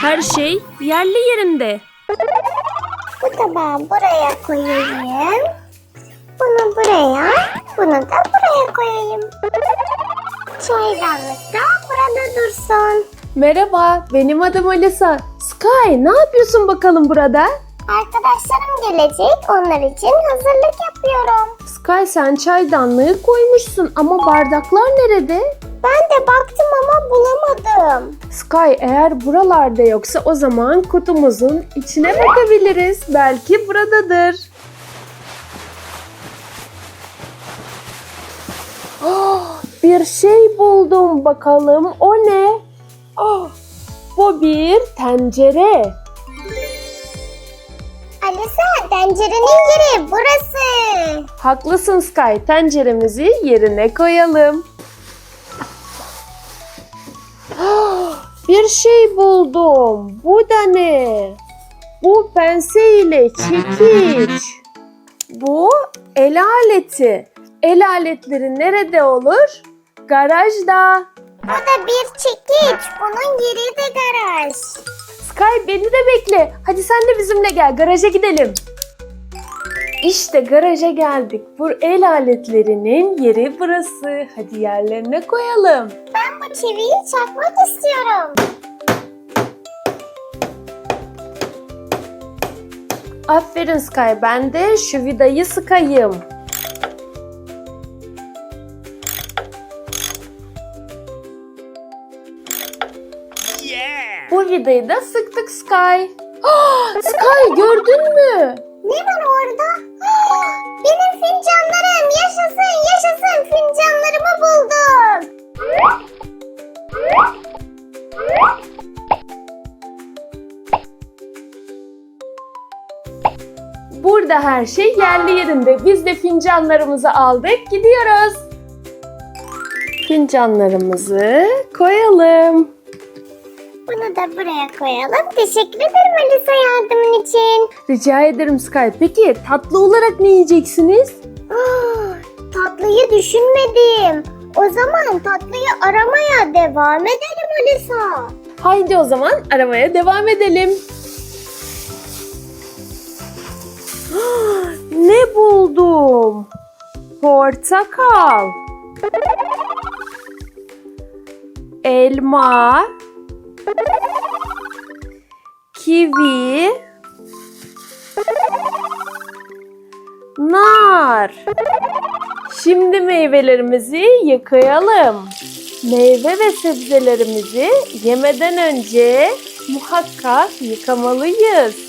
Her şey yerli yerinde. Bu tabağı buraya koyayım. Bunu buraya, bunu da buraya koyayım. Çaydanlık da burada dursun. Merhaba, benim adım Alisa. Sky, ne yapıyorsun bakalım burada? Arkadaşlarım gelecek, onlar için hazırlık yapıyorum. Sky sen çaydanlığı koymuşsun ama bardaklar nerede? Ben de baktım ama bulamadım. Sky eğer buralarda yoksa o zaman kutumuzun içine bakabiliriz. Belki buradadır. Oh, bir şey buldum bakalım o ne? Oh, bu bir tencere. Alisa, tencerenin yeri burası. Haklısın Sky. Tenceremizi yerine koyalım. Bir şey buldum. Bu da ne? Bu pense ile çekiç. Bu el aleti. El aletleri nerede olur? Garajda. Bu da bir çekiç. Bunun yeri de garaj. Sky beni de bekle. Hadi sen de bizimle gel. Garaja gidelim. İşte garaja geldik. Bu el aletlerinin yeri burası. Hadi yerlerine koyalım. Ben bu çiviyi çakmak istiyorum. Aferin Sky. Ben de şu vidayı sıkayım. Bu vidayı da sıktık Sky. Ah, Sky gördün mü? Ne var orada? Benim fincanlarım. Yaşasın yaşasın. Fincanlarımı buldum. Burada her şey yerli yerinde. Biz de fincanlarımızı aldık. Gidiyoruz. Fincanlarımızı koyalım. Bunu da buraya koyalım. Teşekkür ederim Alisa yardımın için. Rica ederim Sky. Peki tatlı olarak ne yiyeceksiniz? Ah, tatlıyı düşünmedim. O zaman tatlıyı aramaya devam edelim Alisa. Haydi o zaman aramaya devam edelim. Ne buldum? Portakal. Elma. Kivi. Nar. Şimdi meyvelerimizi yıkayalım. Meyve ve sebzelerimizi yemeden önce muhakkak yıkamalıyız.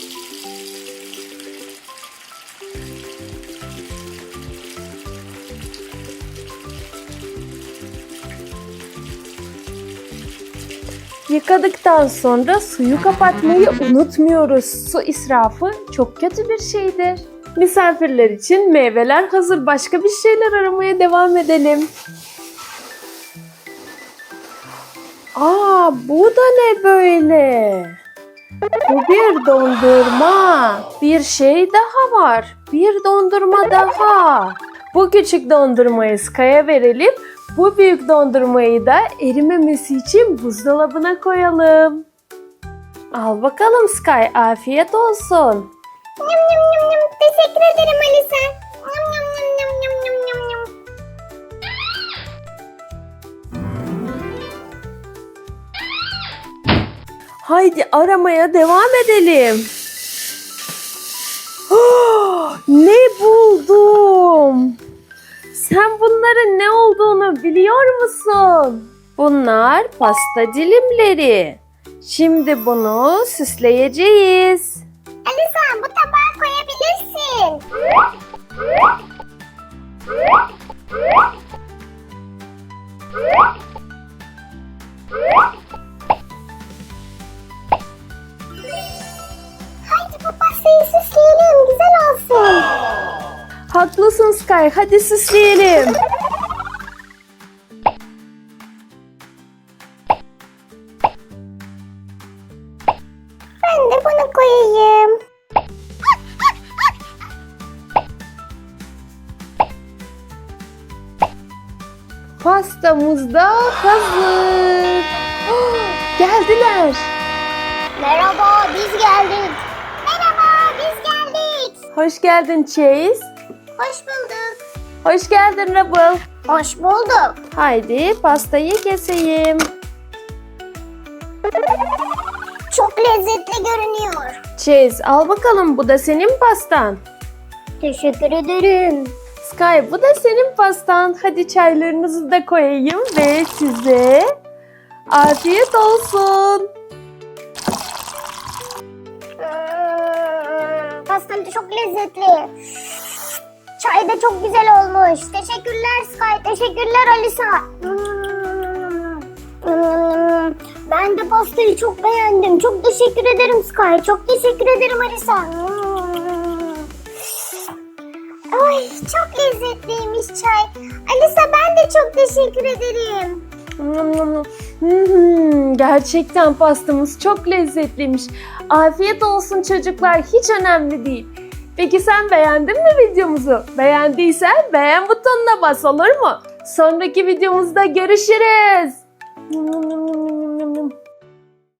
Yıkadıktan sonra suyu kapatmayı unutmuyoruz. Su israfı çok kötü bir şeydir. Misafirler için meyveler hazır. Başka bir şeyler aramaya devam edelim. Aa, bu da ne böyle? Bu bir dondurma. Bir şey daha var. Bir dondurma daha. Bu küçük dondurmayı Sky'a verelim. Bu büyük dondurmayı da erimemesi için buzdolabına koyalım. Al bakalım Sky, afiyet olsun. Yum yum yum yum. Teşekkür ederim Alisa. Yum yum yum yum yum yum yum yum. Haydi aramaya devam edelim. Olduğunu biliyor musun? Bunlar pasta dilimleri. Şimdi bunu süsleyeceğiz. Alisa bu tabağa koyabilirsin. Haydi bu pastayı süsleyelim. Güzel olsun. Haklısın Sky. Hadi süsleyelim. Pastamız da hazır. Oh, geldiler. Merhaba biz geldik. Merhaba biz geldik. Hoş geldin Chase. Hoş bulduk. Hoş geldin Rebel. Hoş bulduk. Haydi pastayı keseyim. Çok lezzetli görünüyor. Chase al bakalım bu da senin pastan. Teşekkür ederim. Sky bu da senin pastan. Hadi çaylarınızı da koyayım ve size afiyet olsun. Hmm, Pastam çok lezzetli. Çay da çok güzel olmuş. Teşekkürler Sky. Teşekkürler Alisa. Hmm, hmm, Ben de pastayı çok beğendim. Çok teşekkür ederim Sky. Çok teşekkür ederim Alisa. Hmm. Ay çok lezzetliymiş çay. Alisa ben de çok teşekkür ederim. Hmm, gerçekten pastamız çok lezzetliymiş. Afiyet olsun çocuklar. Hiç önemli değil. Peki sen beğendin mi videomuzu? Beğendiysen beğen butonuna bas olur mu? Sonraki videomuzda görüşürüz.